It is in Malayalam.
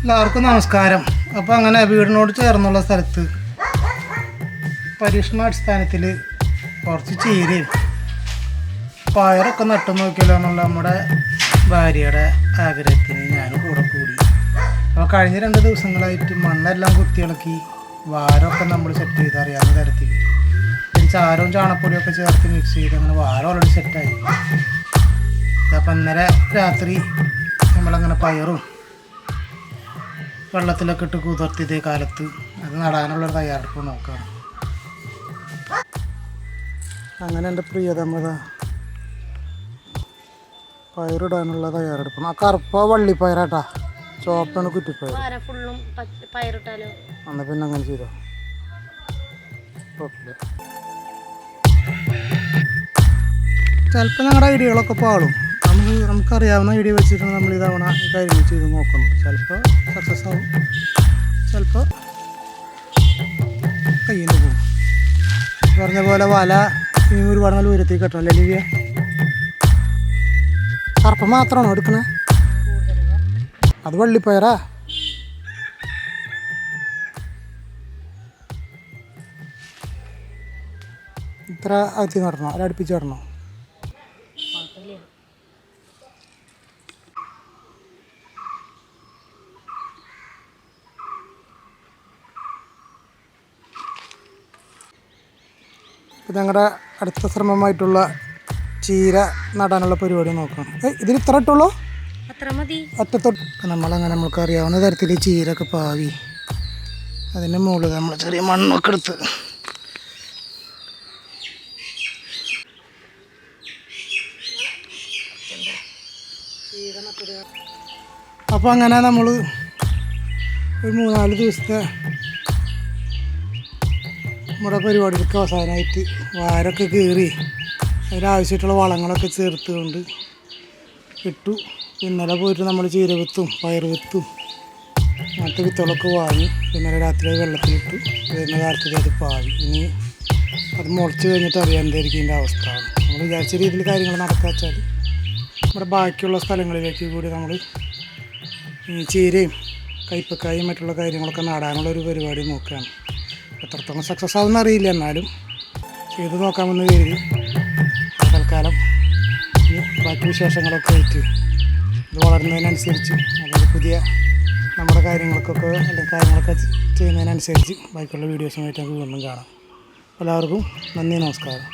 എല്ലാവർക്കും നമസ്കാരം. അപ്പോൾ അങ്ങനെ വീടിനോട് ചേർന്നുള്ള സ്ഥലത്ത് പരീക്ഷണാടിസ്ഥാനത്തിൽ കുറച്ച് ചീരയും പയറൊക്കെ നട്ടു നോക്കിയല്ലോ എന്നുള്ള നമ്മുടെ ഭാര്യയുടെ ആഗ്രഹത്തിന് ഞാൻ കൂടെ കൂടി. അപ്പോൾ കഴിഞ്ഞ രണ്ട് ദിവസങ്ങളായിട്ട് മണ്ണെല്ലാം കുത്തിയിളക്കി വാരമൊക്കെ നമ്മൾ സെറ്റ് ചെയ്ത് അറിയാവുന്ന തരത്തിൽ പിന്നെ ചാരവും ചാണപ്പൊടിയൊക്കെ ചേർത്ത് മിക്സ് ചെയ്ത് അങ്ങനെ വാരം ഓൾറെഡി സെറ്റായി അപ്പം ഇന്നലെ രാത്രി നമ്മളങ്ങനെ പയറും വെള്ളത്തിലൊക്കെ ഇട്ട് കുതിർത്തി ഇതേ കാലത്ത് അത് നടാനുള്ള തയ്യാറെടുപ്പ് നോക്കാം അങ്ങനെ എന്റെ പ്രിയതമത പയറിടാനുള്ള തയ്യാറെടുപ്പ്. ആ കറുപ്പ വള്ളിപ്പയറാട്ടാ. ചോപ്പാണ് കുറ്റിപ്പയർ. എന്നാൽ പിന്നെ അങ്ങനെ ചെയ്തോ? കുഴപ്പമില്ല. ചിലപ്പോൾ ഞങ്ങളുടെ ഐഡിയകളൊക്കെ പാളും. നമുക്കറിയാവുന്ന വീഡിയോ വെച്ചിട്ടാണ് നമ്മൾ ഇതവണ കാര്യങ്ങൾ ചെയ്ത് നോക്കുന്നത്. ചിലപ്പോൾ സക്സസ് ആവും. ചിലപ്പോൾ കയ്യിൽ നിന്ന് പോകും പറഞ്ഞ പോലെ വല ഇനി ഒരുപാട് നല്ല ഉയരത്തിൽ കെട്ടണം. ലിവിയ കറുപ്പ് മാത്രമാണോ എടുക്കണേ? അത് വള്ളിപ്പയറാ? ഇത്ര അകത്തി നടണോ അല്ല അടുപ്പിച്ച് നടണോ ഇത് ഞങ്ങളുടെ അടുത്ത ശ്രമമായിട്ടുള്ള ചീര നടാനുള്ള പരിപാടി നോക്കണം ഇതിന് ഇതിൽ ഇത്ര ഇട്ടുള്ളൂ? അറ്റത്തോട്ട്. നമ്മളങ്ങനെ നമുക്ക് അറിയാവുന്ന തരത്തിൽ ചീരൊക്കെ പാവി. അതിന്റെ മുകളിൽ നമ്മൾ ചെറിയ മണ്ണൊക്കെ എടുത്ത്. അപ്പോൾ അങ്ങനെ നമ്മൾ ഒരു മൂന്നാൽ ദിവസത്തെ നമ്മുടെ പരിപാടികൾക്ക് അവസാനമായിട്ട് വാരൊക്കെ കീറി. അതിനാവശ്യമായിട്ടുള്ള വളങ്ങളൊക്കെ ചേർത്തുകൊണ്ട് ഇട്ടു. ഇന്നലെ പോയിട്ട് നമ്മൾ ചീര വിത്തും പയർ വിത്തും അങ്ങനത്തെ വിത്തുകളൊക്കെ വാങ്ങി. ഇന്നലെ രാത്രി വെള്ളത്തിലിട്ടു. വരുന്ന കാലത്തേക്ക് അത് പാവി. ഇനി അത് മുളച്ച് കഴിഞ്ഞിട്ട് അറിയാൻ എന്തായിരിക്കും ഇതിന്റെ അവസ്ഥ. നമ്മൾ വിചാരിച്ച രീതിയിൽ കാര്യങ്ങൾ നടക്കുക വെച്ചാൽ നമ്മുടെ ബാക്കിയുള്ള സ്ഥലങ്ങളിലേക്ക് കൂടി നമ്മൾ ഈ ചീരയും കയ്പക്കായും മറ്റുള്ള കാര്യങ്ങളൊക്കെ നടാനുള്ള ഒരു പരിപാടി നോക്കുകയാണ്. എത്രത്തോളം സക്സസ് ആവുമെന്ന് അറിയില്ല. എന്നാലും ചെയ്ത് നോക്കാമെന്ന് കരുതി തൽക്കാലം ബാക്കി വിശേഷങ്ങളൊക്കെ ആയിട്ട് ഇത് വളരുന്നതിനനുസരിച്ച് അതായത് പുതിയ നമ്മുടെ കാര്യങ്ങൾക്കൊക്കെ അല്ലെങ്കിൽ കാര്യങ്ങളൊക്കെ ചെയ്യുന്നതിനനുസരിച്ച് ബാക്കിയുള്ള വീഡിയോസുമായിട്ട് നമുക്ക് വീണ്ടും കാണാം. എല്ലാവർക്കും നന്ദി നമസ്കാരം.